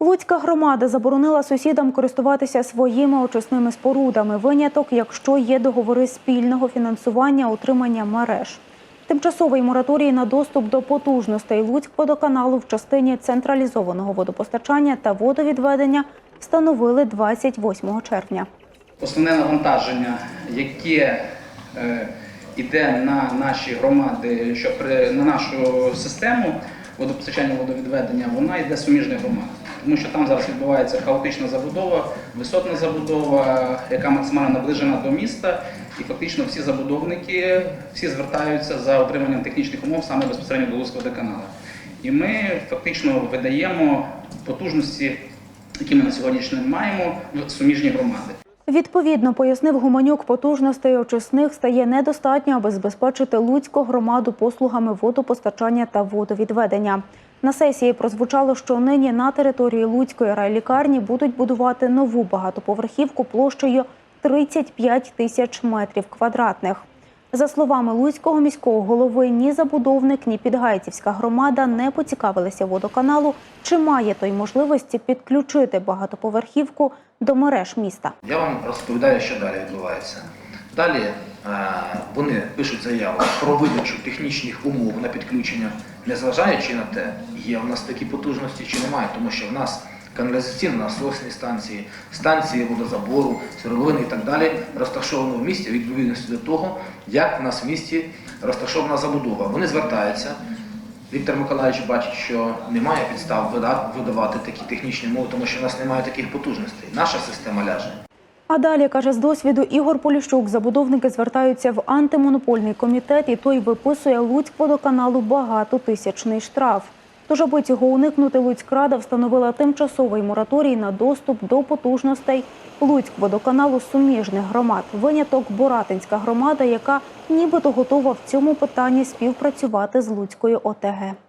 Луцька громада заборонила сусідам користуватися своїми очисними спорудами. Виняток, якщо є договори спільного фінансування утримання мереж. Тимчасовий мораторій на доступ до потужностей Луцькводоканалу в частині централізованого водопостачання та водовідведення встановили 28 червня. Основне навантаження, яке е, йде на наші громади, що на нашу систему водопостачання водовідведення, вона йде суміжних громад. Тому що там зараз відбувається хаотична забудова, висотна забудова, яка максимально наближена до міста, і фактично всі забудовники всі звертаються за отриманням технічних умов саме безпосередньо до Луцького водоканалу. І ми фактично видаємо потужності, які ми на сьогоднішній день маємо, в суміжні громади. Відповідно, пояснив Гуменюк, потужностей очисних стає недостатньо, аби забезпечити Луцьку громаду послугами водопостачання та водовідведення. На сесії прозвучало, що нині на території Луцької райлікарні будуть будувати нову багатоповерхівку площею 35 тисяч метрів квадратних. За словами Луцького міського голови, ні забудовник, ні Підгайцівська громада не поцікавилися водоканалу, чи має той можливості підключити багатоповерхівку до мереж міста. Я вам розповідаю, що далі відбувається. Далі вони пишуть заяву про видачу технічних умов на підключення, незважаючи на те, є в нас такі потужності чи немає, тому що в нас каналізаційні насосні станції, станції водозабору, свердловини і так далі розташовано в місті відповідності до того, як в нас в місті розташована забудова. Вони звертаються. Віктор Миколаївич бачить, що немає підстав видавати такі технічні умови, тому що в нас немає таких потужностей. Наша система ляже. А далі, каже, з досвіду Ігор Поліщук, забудовники звертаються в антимонопольний комітет, і той виписує Луцькводоканалу багатотисячний штраф. Тож, аби цього уникнути, Луцькрада встановила тимчасовий мораторій на доступ до потужностей Луцькводоканалу суміжних громад. Виняток Боратинська громада, яка нібито готова в цьому питанні співпрацювати з Луцькою ОТГ.